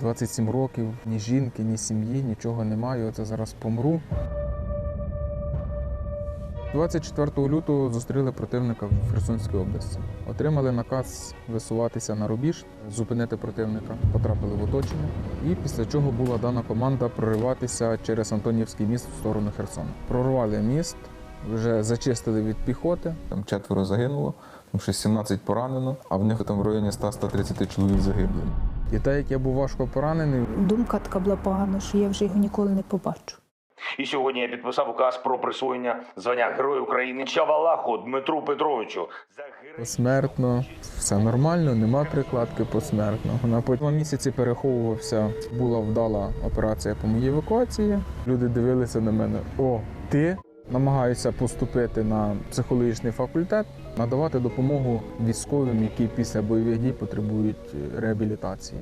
27 років, ні жінки, ні сім'ї, нічого немає. Оце зараз помру. 24 лютого зустріли противника в Херсонській області. Отримали наказ висуватися на рубіж, зупинити противника, потрапили в оточення. І після чого була дана команда прориватися через Антонівський міст в сторону Херсона. Прорвали міст, вже зачистили від піхоти. Там четверо загинуло, там ще 17 поранено, а в них там в районі 100-130 чоловік загибло. І так як я був важко поранений, Думка така була погана, що я вже його ніколи не побачу. І сьогодні я підписав указ про присвоєння звання Герою України Чавалаху Дмитру Петровичу. Посмертно, все нормально, нема прикладки посмертно. На два місяці переховувався. Була вдала операція по моїй евакуації. Люди дивилися на мене: о, ти намагаюся поступити на психологічний факультет, надавати допомогу військовим, які після бойових дій потребують реабілітації.